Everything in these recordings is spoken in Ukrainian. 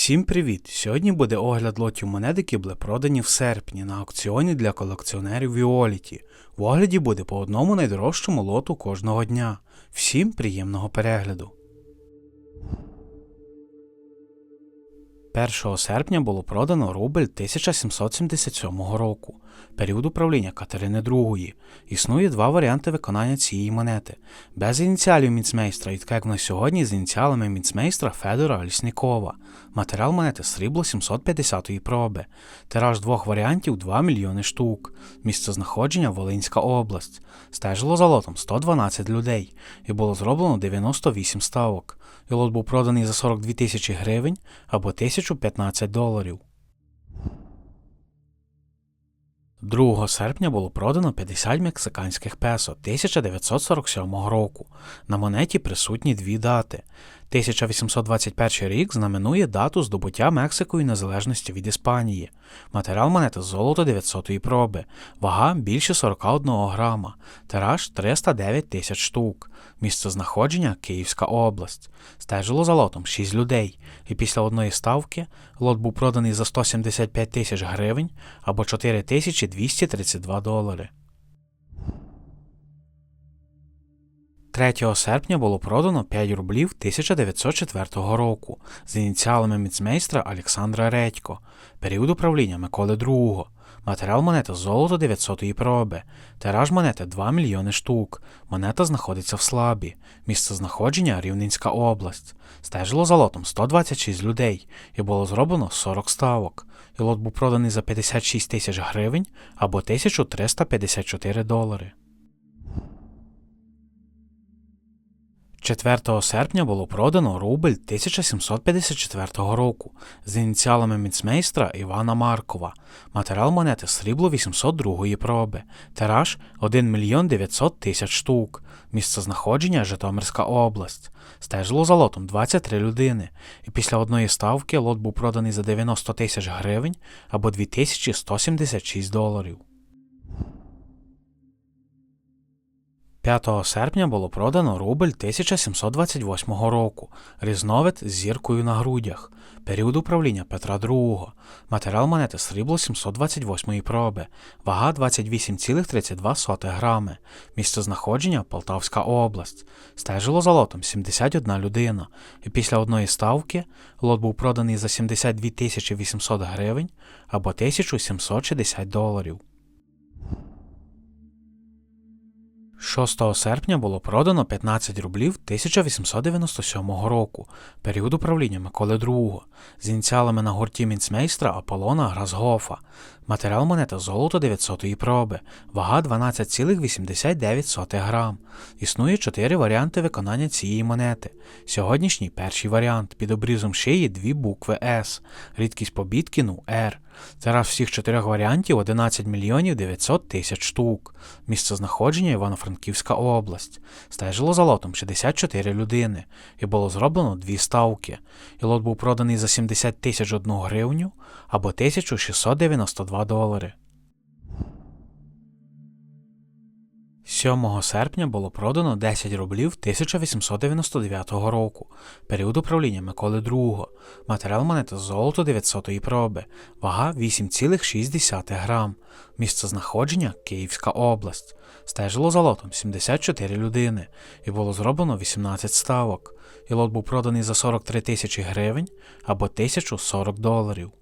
Всім привіт! Сьогодні буде огляд лотів монет, які були продані в серпні на аукціоні для колекціонерів Віоліті. В огляді буде по одному найдорожчому лоту кожного дня. Всім приємного перегляду! 1 серпня було продано рубль 1777 року, період управління Катерини II. Існує два варіанти виконання цієї монети: без ініціалів міцмейстра як на сьогодні з ініціалами міцмейстра Федора Ліснікова. Матеріал монети срібло 750-ї проби. Тираж двох варіантів 2 мільйони штук. Місце знаходження Волинська область. Стежило за лотом 112 людей і було зроблено 98 ставок. І лот був проданий за 42 тисячі гривень або 1015 доларів. 2 серпня було продано 50 мексиканських песо 1947 року. На монеті присутні дві дати. 1821 рік знаменує дату здобуття Мексикою незалежності від Іспанії. Матеріал монети золото 900 проби, вага більше 41 грама, тираж 309 тисяч штук, місце знаходження Київська область. Стежило за лотом 6 людей, і після одної ставки лот був проданий за 175 тисяч гривень або 4232 долари. 3 серпня було продано 5 рублів 1904 року з ініціалами міцмейстра Олександра Редько, період управління Миколи II. Матеріал монети золото 900-ї проби. Тираж монети 2 мільйони штук. Монета знаходиться в слабі. Місце знаходження Рівненська область. Стежило за лотом 126 людей і було зроблено 40 ставок. І лот був проданий за 56 тисяч гривень або 1354 долари. 4 серпня було продано рубль 1754 року з ініціалами міцмейстра Івана Маркова. Матеріал монети срібло 802 проби. Тираж 1 мільйон 900 тисяч штук. Місце знаходження Житомирська область. Стежило за лотом 23 людини. І після одної ставки лот був проданий за 90 тисяч гривень або 2176 доларів. 5 серпня було продано рубль 1728 року, різновид з зіркою на грудях, період управління Петра II, матеріал монети срібло 728 проби, вага 28,32 грами, місце знаходження Полтавська область, стежило за лотом 71 людина, і після одної ставки лот був проданий за 72 800 гривень або 1760 доларів. 6 серпня було продано 15 рублів 1897 року, період управління Миколи II, з ініціалами на гурті мінцмейстра Аполлона Гразгофа. Матеріал монета золото 900-ї проби, вага 12,89 грам. Існує 4 варіанти виконання цієї монети. Сьогоднішній перший варіант під обрізом шиї дві букви С, рідкість побіткіну R. Тираж всіх чотирьох варіантів 11 мільйонів 900 тисяч штук. Місце знаходження Івано-Франківська область. Стежило за лотом 64 людини, і було зроблено дві ставки. І лот був проданий за 70 тисяч одну гривню або 1692 долари. 7 серпня було продано 10 рублів 1899 року, період управління Миколи II, матеріал монети золото 900-ї проби, вага 8,6 грам, місце знаходження Київська область. Стежило за лотом 74 людини і було зроблено 18 ставок, і лот був проданий за 43 тисячі гривень або 1040 доларів.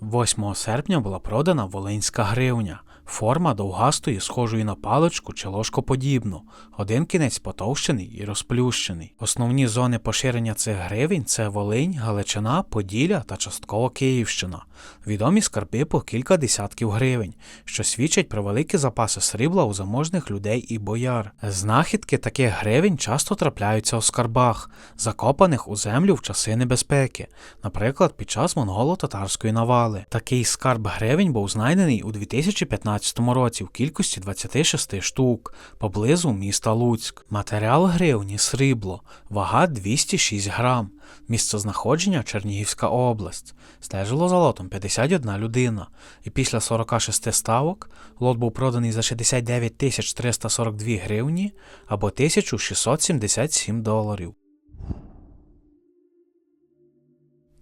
8 серпня була продана волинська гривня. Форма довгастої, схожої на паличку чи ложкоподібну, один кінець потовщений і розплющений. Основні зони поширення цих гривень це Волинь, Галичина, Поділля та частково Київщина. Відомі скарби по кілька десятків гривень, що свідчать про великі запаси срібла у заможних людей і бояр. Знахідки таких гривень часто трапляються у скарбах, закопаних у землю в часи небезпеки, наприклад, під час монголо-татарської навали. Такий скарб гривень був знайдений у 2015 році в кількості 26 штук поблизу міста Луцьк. Матеріал гривні срібло, вага 206 грам, місце знаходження Чернігівська область. Стежило за лотом 51 людина, і після 46 ставок лот був проданий за 69 342 гривні або 1677 доларів.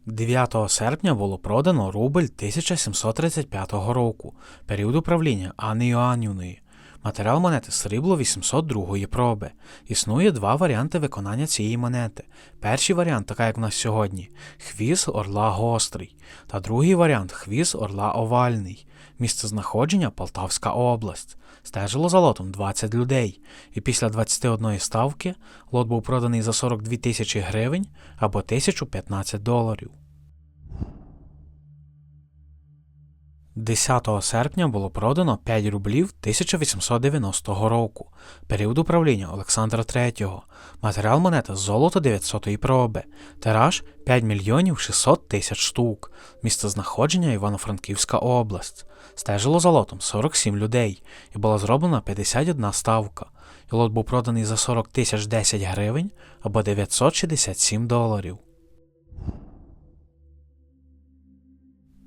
9 серпня було продано рубль 1735 року, період управління Анни Йоаннівної. Матеріал монети срібло 802 проби. Існує два варіанти виконання цієї монети. Перший варіант, така як в нас сьогодні, хвіз орла гострий, та другий варіант хвіз орла овальний. Місце знаходження Полтавська область. Стежило за лотом 20 людей, і після 21 ставки лот був проданий за 42 тисячі гривень або 1015 доларів. 10 серпня було продано 5 рублів 1890 року, період управління Олександра III, матеріал монета золото 900-ї проби, тираж 5 мільйонів 600 тисяч штук, місце знаходження Івано-Франківська область. Стежило за лотом 47 людей і була зроблена 51 ставка. І лот був проданий за 40 тисяч 10 гривень або 967 доларів.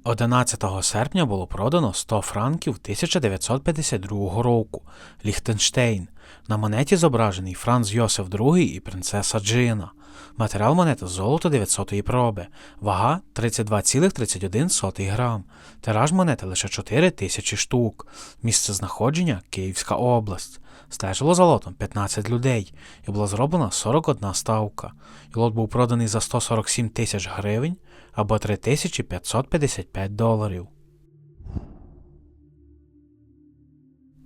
11 серпня було продано 100 франків 1952 року Ліхтенштейн. На монеті зображений Франц Йосиф II і принцеса Джина. Матеріал монети золото 900 проби, вага 32,31 грам. Тираж монети лише 4 тисячі штук. Місце знаходження Київська область. Стежило за лотом 15 людей і була зроблена 41 ставка. Лот був проданий за 147 тисяч гривень або 3555 доларів.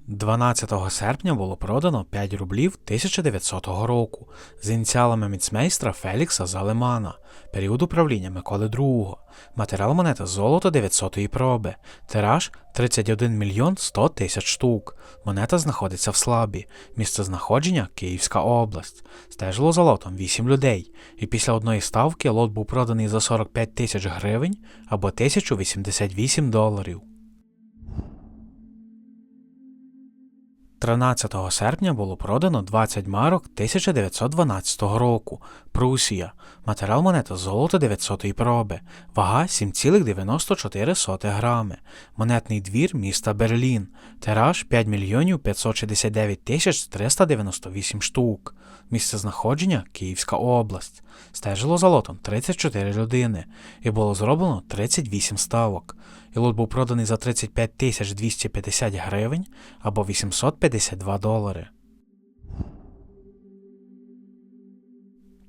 12 серпня було продано 5 рублів 1900 року з ініціалами міцмейстра Фелікса Залемана, період управління Миколи II, матеріал монета золото 900-ї проби, тираж 31 мільйон 100 тисяч штук. Монета знаходиться в слабі, місце знаходження Київська область. Стежило за лотом 8 людей, і після одної ставки лот був проданий за 45 тисяч гривень або 1088 доларів. 13 серпня було продано 20 марок 1912 року. Прусія. Матеріал монета золото 900 проби. Вага 7,94 грами. Монетний двір міста Берлін. Тираж 5 мільйонів 569 тисяч 398 штук. Місце знаходження Київська область. Стежило за лотом 34 людини і було зроблено 38 ставок. І лот був проданий за 35 тисяч 250 гривень або 852 долари.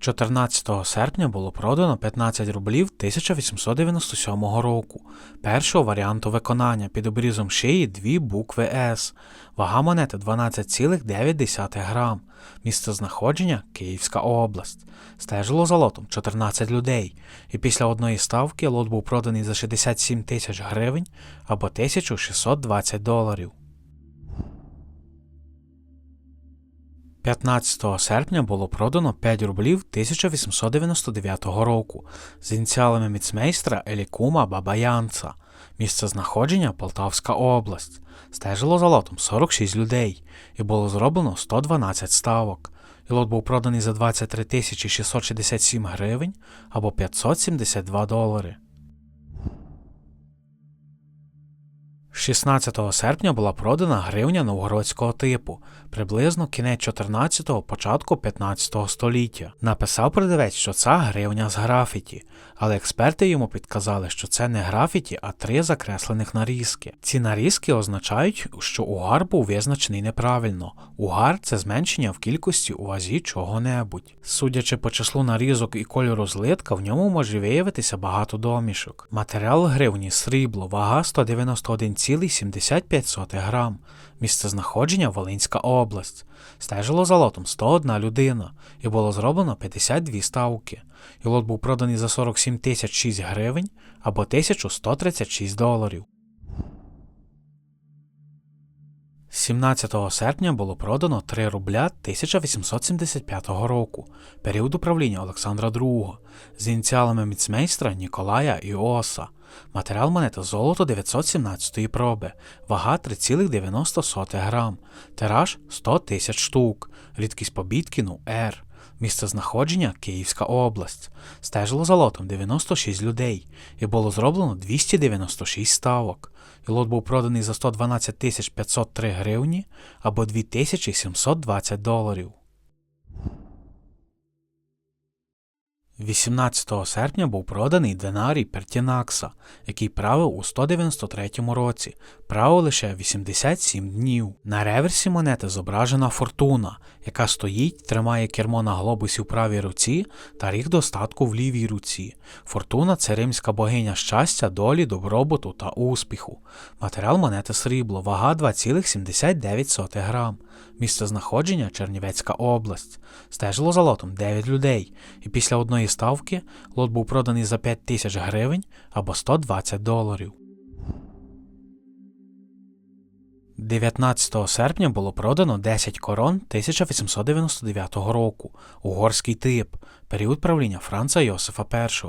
14 серпня було продано 15 рублів 1897 року, першого варіанту виконання під обрізом шиї дві букви С, вага монети 12,9 грам, місце знаходження Київська область. Стежило за лотом 14 людей, і після одної ставки лот був проданий за 67 тисяч гривень або 1620 доларів. 15 серпня було продано 5 рублів 1899 року з ініціалами міцмейстра Елікума Бабаянца, місце знаходження Полтавська область. Стежило за лотом 46 людей і було зроблено 112 ставок. І лот був проданий за 23 тисячі 667 гривень або 572 долари. 16 серпня була продана гривня новгородського типу, приблизно кінець 14-го, початку 15 століття. Написав продавець, що це гривня з графіті, але експерти йому підказали, що це не графіті, а три закреслених нарізки. Ці нарізки означають, що угар був визначений неправильно. Угар це зменшення в кількості у вазі чого-небудь. Судячи по числу нарізок і кольору злитка, в ньому може виявитися багато домішок. Матеріал гривні срібло, вага 191,75 грам. Місце знаходження Волинська область. Стежило за лотом 101 людина і було зроблено 52 ставки. І лот був проданий за 47 тисяч 6 гривень або 1136 доларів. 17 серпня було продано 3 рубля 1875 року, період управління Олександра II, з ініціалами міцмейстра Ніколая Іоса. Матеріал монети золото 917 проби, вага 3,90 грам, тираж 100 тисяч штук, рідкість побіткіну R. Місце знаходження Київська область. Стежило за лотом 96 людей і було зроблено 296 ставок. І лот був проданий за 112 503 гривні або 2720 доларів. 18 серпня був проданий динарій Пертінакса, який правив у 193 році, правив лише 87 днів. На реверсі монети зображена фортуна, яка стоїть, тримає кермо на глобусі в правій руці та ріг достатку в лівій руці. Фортуна це римська богиня щастя, долі, добробуту та успіху. Матеріал монети срібло, вага 2,79 грам. Місце знаходження Чернівецька область. Стежило за лотом 9 людей, і після одної ставки лот був проданий за 5 тисяч гривень або 120 доларів. 19 серпня було продано 10 корон 1899 року, угорський тип, період правління Франца Йосифа І.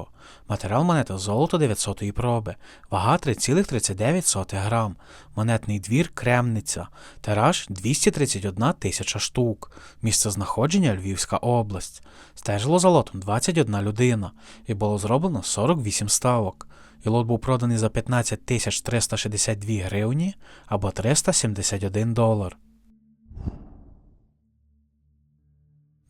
Матеріал монета золото 900 проби, вага 3,39 грам, монетний двір Кремниця, тираж 231 тисяча штук, місце знаходження Львівська область. Стежило за лотом 21 людина. І було зроблено 48 ставок і лот був проданий за 15 тисяч 362 гривні або 371 долар.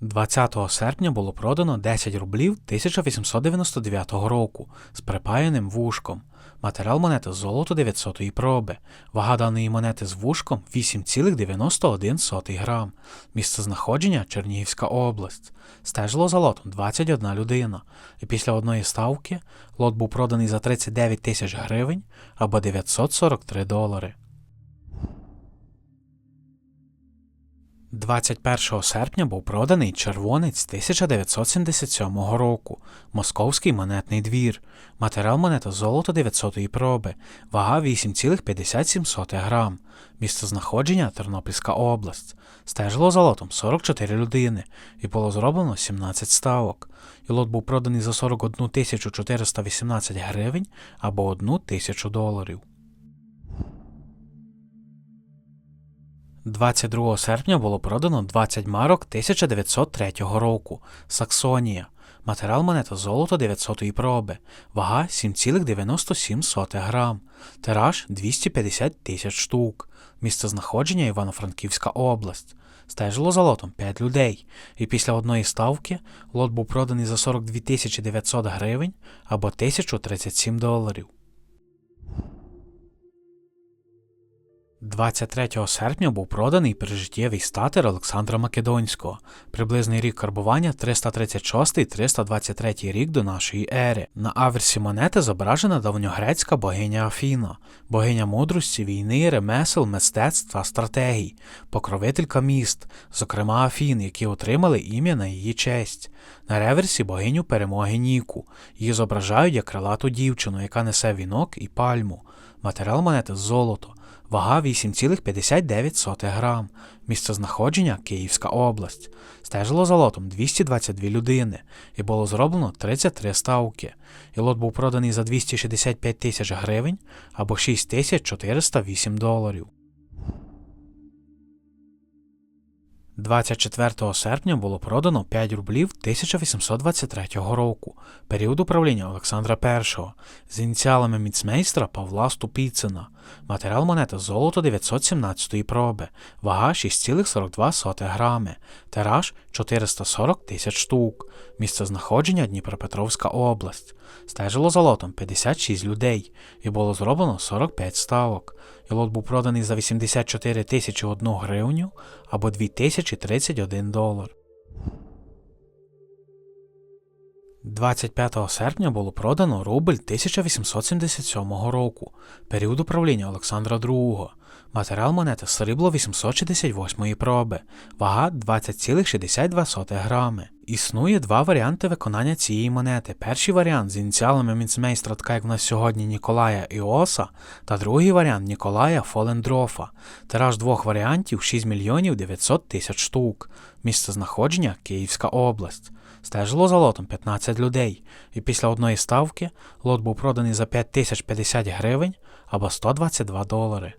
20 серпня було продано 10 рублів 1899 року з припаяним вушком. Матеріал монети золото 900-ї проби. Вага даної монети з вушком 8,91 грам. Місце знаходження Чернігівська область. Стежило за лотом 21 людина. І після одної ставки лот був проданий за 39 тисяч гривень або 943 долари. 21 серпня був проданий червонець 1977 року, московський монетний двір, матеріал монета золото 900-ї проби, вага 8,57 грам, місце знаходження Тернопільська область. Стежило за лотом 44 людини і було зроблено 17 ставок. І лот був проданий за 41 418 гривень або 1 тисячу доларів. 22 серпня було продано 20 марок 1903 року. Саксонія. Матеріал монета золото 900 проби. Вага 7,97 грам. Тираж 250 тисяч штук. Місце знаходження Івано-Франківська область. Стежило за лотом 5 людей. І після одної ставки лот був проданий за 42 900 гривень або 1037 доларів. 23 серпня був проданий прижиттєвий статер Олександра Македонського, приблизний рік карбування 336-323 рік до нашої ери. На аверсі монети зображена давньогрецька богиня Афіна, богиня мудрості, війни, ремесел, мистецтв та стратегій, покровителька міст, зокрема Афін, які отримали ім'я на її честь. На реверсі богиню перемоги Ніку. Її зображають як крилату дівчину, яка несе вінок і пальму. Матеріал монети золото. Вага 8,59 грам. Місце знаходження Київська область. Стежило за лотом 222 людини і було зроблено 33 ставки. І лот був проданий за 265 тисяч гривень або 6408 доларів. 24 серпня було продано 5 рублів 1823 року, період управління Олександра І, з ініціалами міцмейстра Павла Ступіцина, матеріал монети золото 917 проби, вага 6,42 грами, тираж 440 тисяч штук, місце знаходження Дніпропетровська область. Стежило за лотом 56 людей і було зроблено 45 ставок. І лот був проданий за 84 тисячі 1 гривню або 2031 долар. 25 серпня було продано рубль 1877 року, період управління Олександра II. Матеріал монети срібло 868 проби, вага 20,62 грами. Існує два варіанти виконання цієї монети. Перший варіант з ініціалами мінцмейстра, така як в нас сьогодні Ніколая Іоса, та другий варіант Ніколая Фолендрофа. Тираж двох варіантів 6 мільйонів 900 тисяч штук. Місце знаходження Київська область. Стежило за лотом 15 людей, і після одної ставки лот був проданий за 5050 гривень або 122 долари.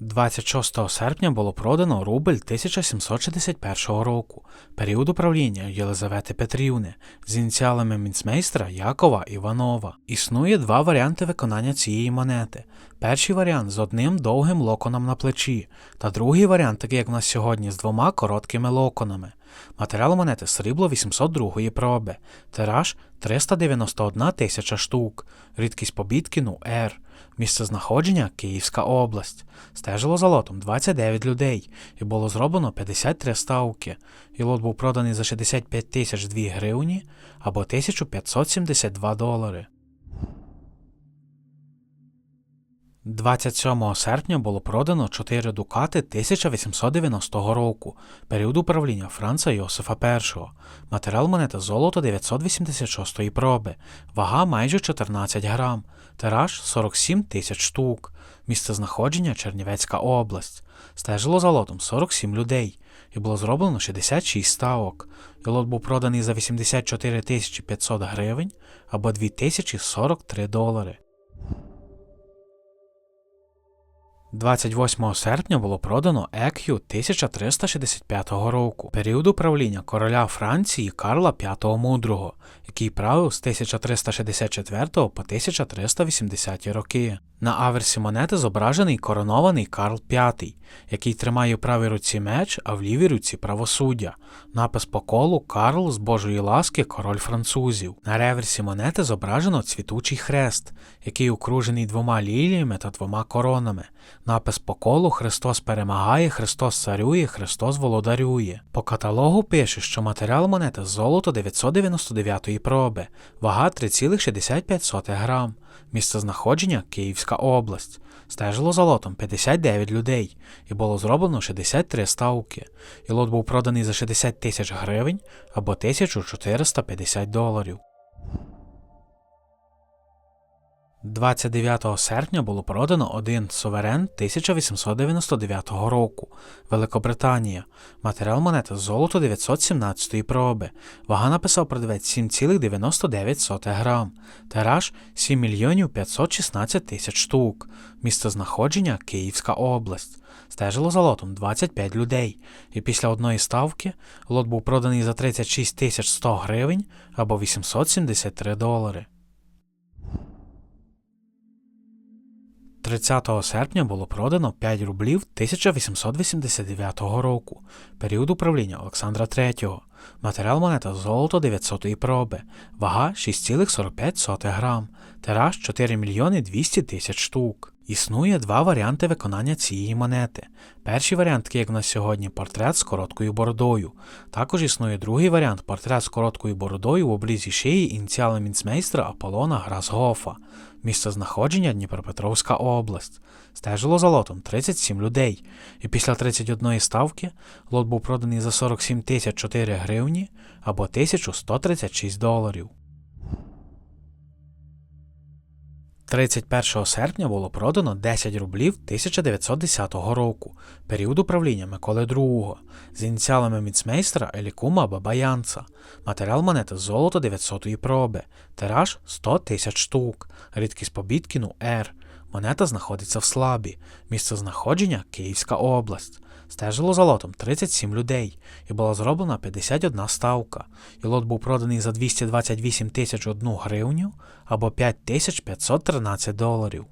26 серпня було продано рубль 1761 року, період управління Єлизавети Петрівни з ініціалами мінцмейстра Якова Іванова. Існує два варіанти виконання цієї монети. Перший варіант з одним довгим локоном на плечі, та другий варіант, такий як в нас сьогодні, з двома короткими локонами. Матеріал монети срібло 802 проби. Тираж 391 тисяча штук. Рідкість побіткіну Р. Місце знаходження Київська область. Стежило за лотом 29 людей і було зроблено 53 ставки. І лот був проданий за 65 тисяч 2 гривні або 1572 долари. 27 серпня було продано 4 дукати 1890 року, період управління Франца Йосифа І. Матеріал монети золото 986 проби, вага майже 14 грам, тираж 47 тисяч штук, місце знаходження Чернівецька область. Стежило за лотом 47 людей і було зроблено 66 ставок. І був проданий за 84 500 гривень або 2043 долари. 28 серпня було продано EQ 1365 року, період управління короля Франції Карла V Мудрого, який правив з 1364 по 1380 роки. На аверсі монети зображений коронований Карл V, який тримає в правій руці меч, а в лівій руці правосуддя. Напис по колу Карл з Божої ласки король французів. На реверсі монети зображено цвітучий хрест, який окружений двома ліліями та двома коронами. Напис по колу Христос перемагає, Христос царює, Христос володарює. По каталогу пише, що матеріал монети золото 999 проби, вага 3,65 грам. Місце знаходження Київська область. Стежило за лотом 59 людей і було зроблено 63 ставки. І лот був проданий за 60 тисяч гривень або 1450 доларів. 29 серпня було продано один суверен 1899 року, Великобританія. Матеріал монети золото 917 проби. Вага написав продавець 7,99 грам. Тираж 7 мільйонів 516 тисяч штук. Місце знаходження Київська область. Стежило за лотом 25 людей, і після одної ставки лот був проданий за 36 тисяч 100 гривень або 873 долари. 30 серпня було продано 5 рублів 1889 року, період управління Олександра III. Матеріал монета золото 900 проби, вага 6,45 грам, тираж 4 мільйони 200 тисяч штук. Існує два варіанти виконання цієї монети. Перший варіант, такий як на сьогодні, портрет з короткою бородою. Також існує другий варіант портрет з короткою бородою в облізі шиї ініціали мінцмейстра Аполлона Грасгофа. Місце знаходження Дніпропетровська область. Стежило за лотом 37 людей, і після 31 ставки лот був проданий за 47 тисяч 4 гривні або 1136 доларів. 31 серпня було продано 10 рублів 1910 року, період управління Миколи II, з ініціалами міцмейстра Елікума Бабаянца. Матеріал монети золото 900-ї проби, тираж 100 тисяч штук, рідкість побіткіну Р. Монета знаходиться в слабі, місце знаходження Київська область. Стежило за лотом 37 людей і була зроблена 51 ставка, і лот був проданий за 228 тисяч 1 гривню або 5513 доларів.